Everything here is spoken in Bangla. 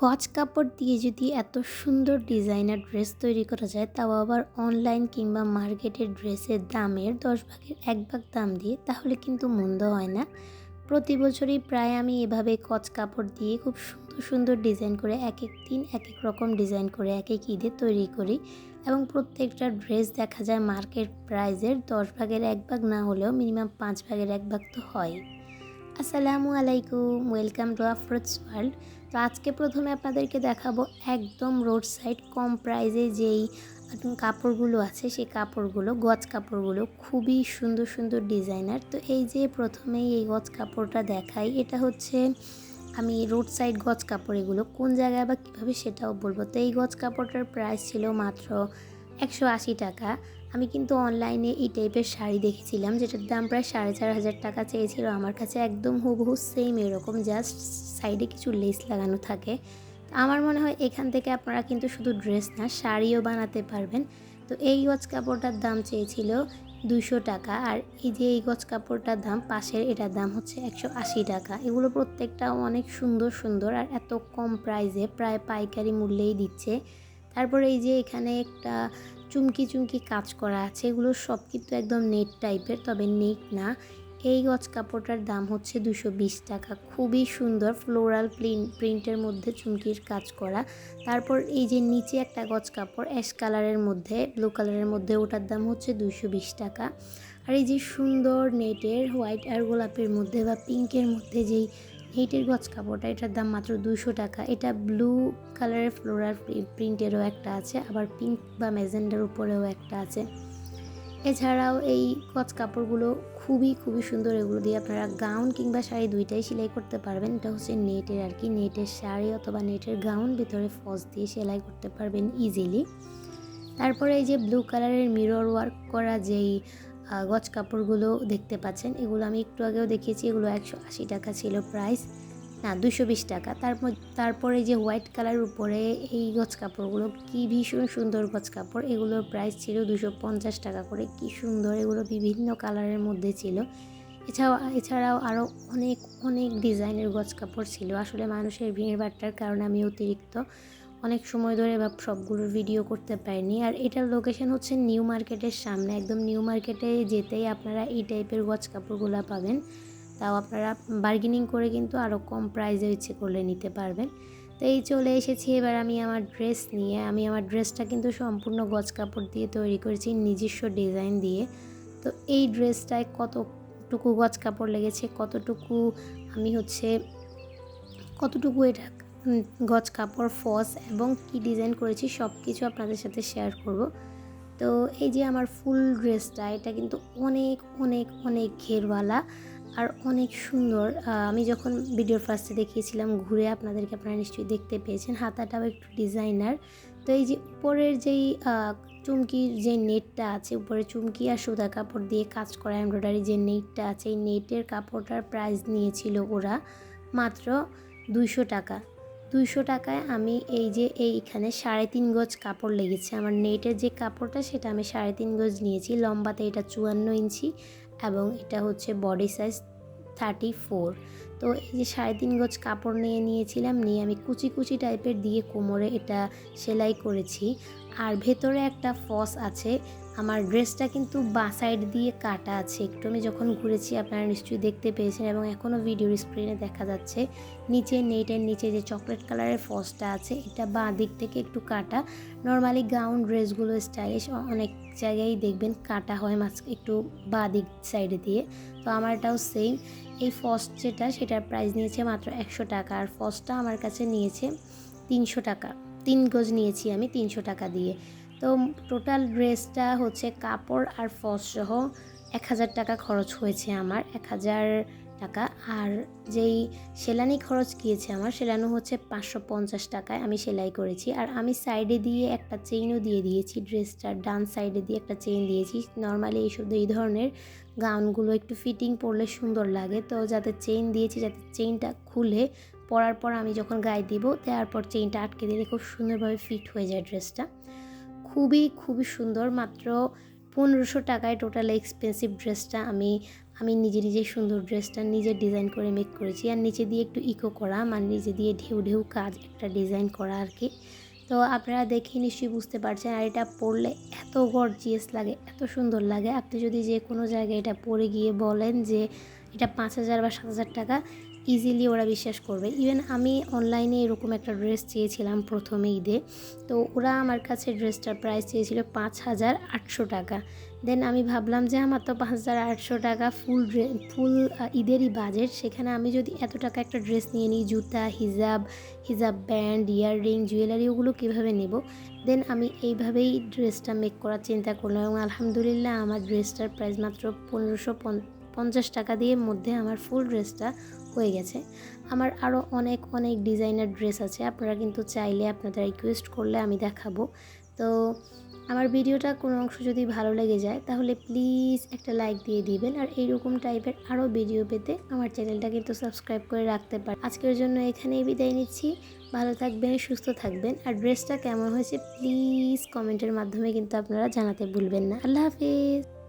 গজ কাপড় দিয়ে যদি এত সুন্দর ডিজাইনার ড্রেস তৈরি করা যায়, তাও আবার অনলাইন কিংবা মার্কেটের ড্রেসের দামের দশ ভাগের এক ভাগ দাম দিয়ে, তাহলে কিন্তু মন্দ হয় না। প্রতি বছরই প্রায় আমি এভাবে কচ কাপড় দিয়ে খুব সুন্দর সুন্দর ডিজাইন করে এক এক দিন এক এক রকম ডিজাইন করে এক এক ঈদে তৈরি করি এবং প্রত্যেকটা ড্রেস দেখা যায় মার্কেট প্রাইজের দশ ভাগের এক ভাগ না হলেও মিনিমাম পাঁচ ভাগের এক ভাগ তো হয়। আসসালামু আলাইকুম, ওয়েলকাম টু আফরোজ ওয়ার্ল্ড। তো আজকে প্রথমে আপনাদেরকে দেখাবো একদম রোড সাইড কম প্রাইজে যেই কাপড়গুলো আছে, সেই কাপড়গুলো, গজ কাপড়গুলো খুবই সুন্দর সুন্দর ডিজাইনার। তো এই যে প্রথমেই এই গজ কাপড়টা দেখাই, এটা হচ্ছে আমি রোড সাইড গজ কাপড়, এগুলো কোন জায়গায় বা কীভাবে সেটাও বলব। তো এই গজ কাপড়টার প্রাইস ছিল মাত্র একশো আশি টাকা। আমি কিন্তু অনলাইনে এই টাইপের শাড়ি দেখেছিলাম, যেটার দাম প্রায় সাড়ে চার হাজার টাকা চেয়েছিল। আমার কাছে একদম হুবহু সেম এরকম জাস্ট সাইডে কিছু লেস লাগানো থাকে। আমার মনে হয় এখান থেকে আপনারা কিন্তু শুধু ড্রেস না, শাড়িও বানাতে পারবেন। তো এই গজ কাপড়টার দাম চেয়েছিল দুশো টাকা, আর এই যে এই গজ কাপড়টার দাম, পাশের এটার দাম হচ্ছে একশো আশি টাকা। এগুলো প্রত্যেকটা অনেক সুন্দর সুন্দর, আর এত কম প্রাইসে প্রায় পাইকারি মূল্যেই দিচ্ছে। তারপরে এই যে এখানে একটা চুমকি চুমকি কাজ করা আছে, এগুলো সব কিন্তু একদম নেট টাইপের তবে নেট না। এই গজ কাপড়টার দাম হচ্ছে দুশো বিশ টাকা। খুবই সুন্দর ফ্লোরাল প্রিন্ট প্রিন্টের মধ্যে চুমকির কাজ করা। তারপর এই যে নিচে একটা গজ কাপড় অ্যাশ কালারের মধ্যে ব্লু কালারের মধ্যে, ওটার দাম হচ্ছে দুশো বিশ টাকা। আর এই যে সুন্দর নেটের হোয়াইট আর গোলাপের মধ্যে বা পিঙ্কের মধ্যে যেই নেটের গজ কাপড়টা এটার দাম মাত্র দুশো টাকা। এটা ব্লু কালারের ফ্লোরাল প্রিন্টেরও একটা আছে, আবার পিঙ্ক বা মেজেন্ডার উপরেও একটা আছে। এছাড়াও এই কচ কাপড়গুলো খুবই খুবই সুন্দর, এগুলো দিয়ে আপনারা গাউন কিংবা শাড়ি দুইটাই সেলাই করতে পারবেন। এটা হচ্ছে নেটের আর কি, নেটের শাড়ি অথবা নেটের গাউন ভিতরে ফস দিয়ে সেলাই করতে পারবেন ইজিলি তারপরে এই যে ব্লু কালারের মিরর ওয়ার্ক করা যেই গজ কাপড়গুলো দেখতে পাচ্ছেন। এগুলো আমি একটু আগেও দেখিয়েছি, এগুলো একশো আশি টাকা ছিল প্রাইস না, দুশো বিশ টাকা। তারপর তারপরে যে হোয়াইট কালার উপরে এই গজ কাপড়গুলো, কী ভীষণ সুন্দর গজ কাপড়। এগুলোর প্রাইস ছিল দুশো পঞ্চাশ টাকা করে। কি সুন্দর এগুলো বিভিন্ন কালারের মধ্যে ছিল। এছাড়াও এছাড়াও আরও অনেক অনেক ডিজাইনের গজ কাপড় ছিল। আসলে মানুষের ভিড় বাট্টার কারণে আমি অতিরিক্ত অনেক সময় ধরে বা সবগুলোর ভিডিও করতে পারিনি। আর এটার লোকেশন হচ্ছে নিউ মার্কেটের সামনে। একদম নিউ মার্কেটে যেতেই আপনারা এই টাইপের গজ কাপড়গুলো পাবেন। তাও আপনারা বার্গেনিং করে কিন্তু আরও কম প্রাইসে ইচ্ছে করলে নিতে পারবেন। তো এই চলে এসেছি। এবার আমি আমার ড্রেস নিয়ে, আমি আমার ড্রেসটা কিন্তু সম্পূর্ণ গজ কাপড় দিয়ে তৈরি করেছি, নিজস্ব ডিজাইন দিয়ে। তো এই ড্রেসটায় কতটুকু গজ কাপড় লেগেছে, কতটুকু আমি হচ্ছে, কতটুকু এটা গজ, কাপড়, ফস এবং কি ডিজাইন করেছি সব কিছু আপনাদের সাথে শেয়ার করব। তো এই যে আমার ফুল ড্রেসটা এটা কিন্তু অনেক অনেক অনেক ঘেরওয়ালা আর অনেক সুন্দর। আমি যখন ভিডিওর ফার্স্টে দেখিয়েছিলাম, ঘুরে আপনাদেরকে আপনারা নিশ্চয়ই দেখতে পেয়েছেন, হাতাটাও একটু ডিজাইনার তো এই যে উপরের যেই চুমকির যে নেটটা আছে, উপরে চুমকি আর সুতা কাপড় দিয়ে কাজ করা এমব্রয়ডারি যে নেটটা আছে, এই নেটের কাপড়টার প্রাইস নিয়েছিল ওরা মাত্র দুইশো টাকা। দুইশো টাকায় আমি এই যে এইখানে সাড়ে তিন গজ কাপড় লেগেছে। আমার নেটের যে কাপড়টা সেটা আমি সাড়ে তিন গজ নিয়েছি। লম্বাতে এটা চুয়ান্ন ইঞ্চি এবং এটা হচ্ছে বডি সাইজ থার্টি ফোর। তো এই যে সাড়ে তিন গজ কাপড় নিয়ে নিয়েছিলাম, নিয়ে আমি কুচি কুচি টাইপের দিয়ে কোমরে এটা সেলাই করেছি। আর ভেতরে একটা ফস আছে। আমার ড্রেসটা কিন্তু বা সাইড দিয়ে কাটা আছে। একটু আমি যখন ঘুরেছি, আপনারা নিশ্চয়ই দেখতে পেয়েছেন এবং এখনও ভিডিওর স্ক্রিনে দেখা যাচ্ছে। নিচে নেটের নিচে যে চকলেট কালারের ফসটা আছে, এটা বাঁ দিক থেকে একটু কাটা। নর্মালি গাউন ড্রেসগুলো স্টাইলিশ অনেক জায়গায় দেখবেন কাটা হয় মাছ একটু বাঁ দিক সাইডে দিয়ে। তো আমারটাও সেম এই ফস যেটা, সেটার প্রাইস নিয়েছে মাত্র একশো টাকা। আর ফসটা আমার কাছে নিয়েছে তিনশো টাকা। তিন গজ নিয়েছি আমি তিনশো টাকা দিয়ে। তো টোটাল ড্রেসটা হচ্ছে কাপড় আর ফস সহ এক হাজার টাকা খরচ হয়েছে আমার, এক হাজার টাকা। আর যেই সেলানি খরচ গিয়েছে আমার, সেলানো হচ্ছে পাঁচশো পঞ্চাশ টাকায় আমি সেলাই করেছি। আর আমি সাইডে দিয়ে একটা চেইনও দিয়ে দিয়েছি ড্রেসটার ডান সাইডে দিয়ে একটা চেইন দিয়েছি। নর্মালি এইসব এই ধরনের গাউনগুলো একটু ফিটিং পরলে সুন্দর লাগে। তো যাতে চেইন দিয়েছি, যাতে চেইনটা খুলে পরার পর আমি যখন গায়ে দিব পর চেইনটা আটকে দিলে খুব সুন্দরভাবে ফিট হয়ে যায় ড্রেসটা খুবই খুবই সুন্দর, মাত্র পনেরোশো টাকায় টোটাল এক্সপেন্সিভ ড্রেসটা আমি আমি নিজে নিজেই সুন্দর ড্রেসটা নিজে ডিজাইন করে মেক করেছি। আর নিচে দিয়ে একটু ইকো করা মানে নিজে দিয়ে ঢেউ ঢেউ কাজ একটা ডিজাইন করা আর কি। তো আপনারা দেখে নিশ্চয়ই বুঝতে পারছেন, আর এটা পরলে এত গর্জিয়াস লাগে, এত সুন্দর লাগে। আপনি যদি যে কোনো জায়গায় এটা পরে গিয়ে বলেন যে এটা পাঁচ হাজার বা সাত হাজার টাকা ইজিলি ওরা বিশ্বাস করবে। ইভেন আমি অনলাইনে এরকম একটা ড্রেস চেয়েছিলাম প্রথমে ঈদে। তো ওরা আমার কাছে ড্রেসটার প্রাইস চেয়েছিল পাঁচ হাজার আটশো টাকা। দেন আমি ভাবলাম যে আমার তো পাঁচ হাজার আটশো টাকা ফুল ফুল ঈদেরই বাজেট সেখানে আমি যদি এত টাকা একটা ড্রেস নিয়ে নিই, জুতা, হিজাব হিজাব ব্যান্ড ইয়াররিং জুয়েলারি ওগুলো কীভাবে নেব? দেন আমি এইভাবেই ড্রেসটা মেক করার চিন্তা করলাম এবং আলহামদুলিল্লাহ আমার ড্রেসটার প্রাইস মাত্র পনেরোশো পঞ্চাশ টাকা দিয়ে মধ্যে আমার ফুল ড্রেসটা হয়ে গেছে। আমার আরও অনেক অনেক ডিজাইনার ড্রেস আছে, আপনারা কিন্তু চাইলে আপনাদের রিকোয়েস্ট করলে আমি দেখাবো। তো আমার ভিডিওটা কোনো অংশ যদি ভালো লেগে যায়, তাহলে প্লিজ একটা লাইক দিয়ে দিবেন। আর এইরকম টাইপের আরও ভিডিও পেতে আমার চ্যানেলটা কিন্তু সাবস্ক্রাইব করে রাখতে পারেন। আজকের জন্য এখানেই বিদায় নিচ্ছি। ভালো থাকবেন, সুস্থ থাকবেন। আর ড্রেসটা কেমন হয়েছে প্লিজ কমেন্টের মাধ্যমে কিন্তু আপনারা জানাতে ভুলবেন না। আল্লাহ হাফিজ!